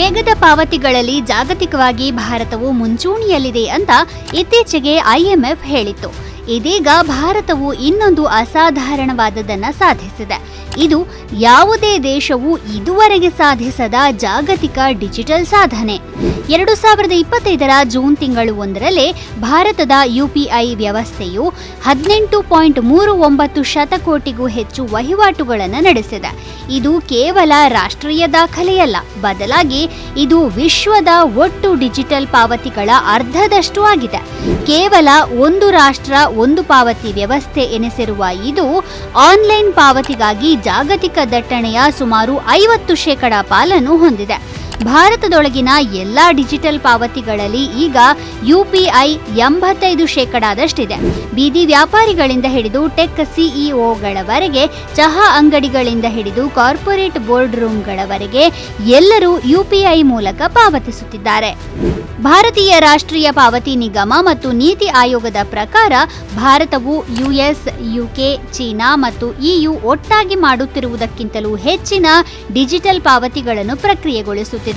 ವೇಗದ ಪಾವತಿಗಳಲ್ಲಿ ಜಾಗತಿಕವಾಗಿ ಭಾರತವು ಮುಂಚೂಣಿಯಲ್ಲಿದೆ ಅಂತ ಇತ್ತೀಚೆಗೆ ಐಎಂಎಫ್ ಹೇಳಿತ್ತು. ಇದೀಗ ಭಾರತವು ಇನ್ನೊಂದು ಅಸಾಧಾರಣವಾದದನ್ನ ಸಾಧಿಸಿದೆ. ಇದು ಯಾವುದೇ ದೇಶವು ಇದುವರೆಗೆ ಸಾಧಿಸದ ಜಾಗತಿಕ ಡಿಜಿಟಲ್ ಸಾಧನೆ. ಎರಡು ಸಾವಿರದ ಇಪ್ಪತ್ತೈದರ ಜೂನ್ ತಿಂಗಳು ಒಂದರಲ್ಲೇ ಭಾರತದ ಯುಪಿಐ ವ್ಯವಸ್ಥೆಯು ಹದಿನೆಂಟು ಪಾಯಿಂಟ್ ಮೂರು ಒಂಬತ್ತು ಶತಕೋಟಿಗೂ ಹೆಚ್ಚು ವಹಿವಾಟುಗಳನ್ನು ನಡೆಸಿದೆ. ಇದು ಕೇವಲ ರಾಷ್ಟ್ರೀಯ ದಾಖಲೆಯಲ್ಲ, ಬದಲಾಗಿ ಇದು ವಿಶ್ವದ ಒಟ್ಟು ಡಿಜಿಟಲ್ ಪಾವತಿಗಳ ಅರ್ಧದಷ್ಟು ಆಗಿದೆ. ಕೇವಲ ಒಂದು ರಾಷ್ಟ್ರ ಒಂದು ಪಾವತಿ ವ್ಯವಸ್ಥೆ ಎನಿಸಿರುವ ಇದು ಆನ್ಲೈನ್ ಪಾವತಿಗಾಗಿ ಜಾಗತಿಕ ದಟ್ಟಣೆಯ ಸುಮಾರು ಐವತ್ತು ಶೇಕಡಾ ಪಾಲನ್ನು ಹೊಂದಿದೆ. ಭಾರತದೊಳಗಿನ ಎಲ್ಲ ಡಿಜಿಟಲ್ ಪಾವತಿಗಳಲ್ಲಿ ಈಗ ಯುಪಿಐ ಎಂಬತ್ತೈದು ಶೇಕಡಾದಷ್ಟಿದೆ. ಬೀದಿ ವ್ಯಾಪಾರಿಗಳಿಂದ ಹಿಡಿದು ಟೆಕ್ ಸಿಇಒಗಳವರೆಗೆ ಚಹಾ ಅಂಗಡಿಗಳಿಂದ ಹಿಡಿದು ಕಾರ್ಪೊರೇಟ್ ಬೋರ್ಡ್ ರೂಮ್ಗಳವರೆಗೆ ಎಲ್ಲರೂ ಯುಪಿಐ ಮೂಲಕ ಪಾವತಿಸುತ್ತಿದ್ದಾರೆ. ಭಾರತೀಯ ರಾಷ್ಟ್ರೀಯ ಪಾವತಿ ನಿಗಮ ಮತ್ತು ನೀತಿ ಆಯೋಗದ ಪ್ರಕಾರ ಭಾರತವು ಯುಎಸ್ ಯುಕೆ ಚೀನಾ ಮತ್ತು ಇಯು ಒಟ್ಟಾಗಿ ಮಾಡುತ್ತಿರುವುದಕ್ಕಿಂತಲೂ ಹೆಚ್ಚಿನ ಡಿಜಿಟಲ್ ಪಾವತಿಗಳನ್ನು ಪ್ರಕ್ರಿಯೆಗೊಳಿಸುತ್ತಿದೆ.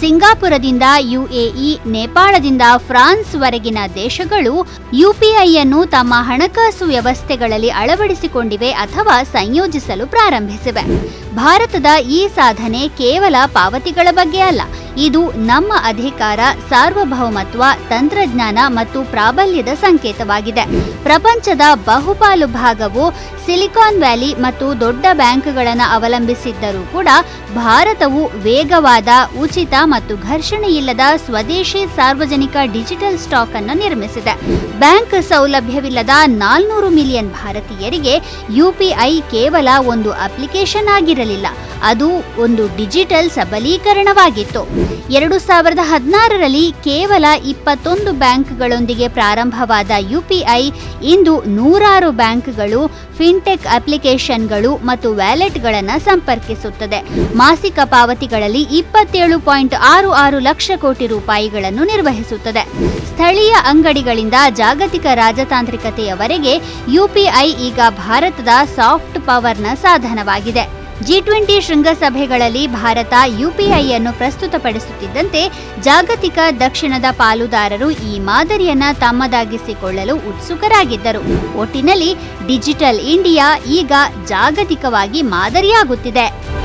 ಸಿಂಗಾಪುರದಿಂದ ಯುಎಇ, ನೇಪಾಳದಿಂದ ಫ್ರಾನ್ಸ್ ವರೆಗಿನ ದೇಶಗಳು ಯುಪಿಐ ಅನ್ನು ತಮ್ಮ ಹಣಕಾಸು ವ್ಯವಸ್ಥೆಗಳಲ್ಲಿ ಅಳವಡಿಸಿಕೊಂಡಿವೆ ಅಥವಾ ಸಂಯೋಜಿಸಲು ಪ್ರಾರಂಭಿಸಿವೆ. ಭಾರತದ ಈ ಸಾಧನೆ ಕೇವಲ ಪಾವತಿಗಳ ಬಗ್ಗೆ ಅಲ್ಲ ಇದು ನಮ್ಮ ಅಧಿಕಾರ, ಸಾರ್ವಭೌಮತ್ವ, ತಂತ್ರಜ್ಞಾನ ಮತ್ತು ಪ್ರಾಬಲ್ಯದ ಸಂಕೇತವಾಗಿದೆ. ಪ್ರಪಂಚದ ಬಹುಪಾಲು ಭಾಗವು ಸಿಲಿಕಾನ್ ವ್ಯಾಲಿ ಮತ್ತು ದೊಡ್ಡ ಬ್ಯಾಂಕ್ಗಳನ್ನು ಅವಲಂಬಿಸಿದ್ದರೂ ಕೂಡ ಭಾರತವು ವೇಗವಾದ, ಉಚಿತ ಮತ್ತು ಘರ್ಷಣೆಯಿಲ್ಲದ ಸ್ವದೇಶಿ ಸಾರ್ವಜನಿಕ ಡಿಜಿಟಲ್ ಸ್ಟಾಕ್ ಅನ್ನು ನಿರ್ಮಿಸಿದೆ. ಬ್ಯಾಂಕ್ ಸೌಲಭ್ಯವಿಲ್ಲದ ನಾಲ್ನೂರು ಮಿಲಿಯನ್ ಭಾರತೀಯರಿಗೆ ಯುಪಿಐ ಕೇವಲ ಒಂದು ಅಪ್ಲಿಕೇಶನ್ ಆಗಿರಲಿಲ್ಲ. ಅದು ಒಂದು ಡಿಜಿಟಲ್ ಸಬಲೀಕರಣವಾಗಿತ್ತು. ಎರಡು ಸಾವಿರದ ಹದಿನಾರರಲ್ಲಿ ಕೇವಲ ಇಪ್ಪತ್ತೊಂದು ಬ್ಯಾಂಕ್ಗಳೊಂದಿಗೆ ಪ್ರಾರಂಭವಾದ ಯುಪಿಐ, ಇಂದು ನೂರಾರು ಬ್ಯಾಂಕ್ಗಳು, ಫಿನ್ಟೆಕ್ ಅಪ್ಲಿಕೇಶನ್ಗಳು ಮತ್ತು ವ್ಯಾಲೆಟ್ಗಳನ್ನು ಸಂಪರ್ಕಿಸುತ್ತದೆ. ಮಾಸಿಕ ಪಾವತಿಗಳಲ್ಲಿ ಇಪ್ಪತ್ತೇಳು ಪಾಯಿಂಟ್ ಆರು ಆರು ಲಕ್ಷ ಕೋಟಿ ರೂಪಾಯಿಗಳನ್ನು ನಿರ್ವಹಿಸುತ್ತದೆ. ಸ್ಥಳೀಯ ಅಂಗಡಿಗಳಿಂದ ಜಾಗತಿಕ ರಾಜತಾಂತ್ರಿಕತೆಯವರೆಗೆ ಯುಪಿಐ ಈಗ ಭಾರತದ ಸಾಫ್ಟ್ ಪವರ್ನ ಸಾಧನವಾಗಿದೆ. ಜಿ ಟ್ವೆಂಟಿ ಶೃಂಗಸಭೆಗಳಲ್ಲಿ ಭಾರತ ಯುಪಿಐಯನ್ನು ಪ್ರಸ್ತುತಪಡಿಸುತ್ತಿದ್ದಂತೆ ಜಾಗತಿಕ ದಕ್ಷಿಣದ ಪಾಲುದಾರರು ಈ ಮಾದರಿಯನ್ನ ತಮ್ಮದಾಗಿಸಿಕೊಳ್ಳಲು ಉತ್ಸುಕರಾಗಿದ್ದರು. ಒಟ್ಟಿನಲ್ಲಿ ಡಿಜಿಟಲ್ ಇಂಡಿಯಾ ಈಗ ಜಾಗತಿಕವಾಗಿ ಮಾದರಿಯಾಗುತ್ತಿದೆ.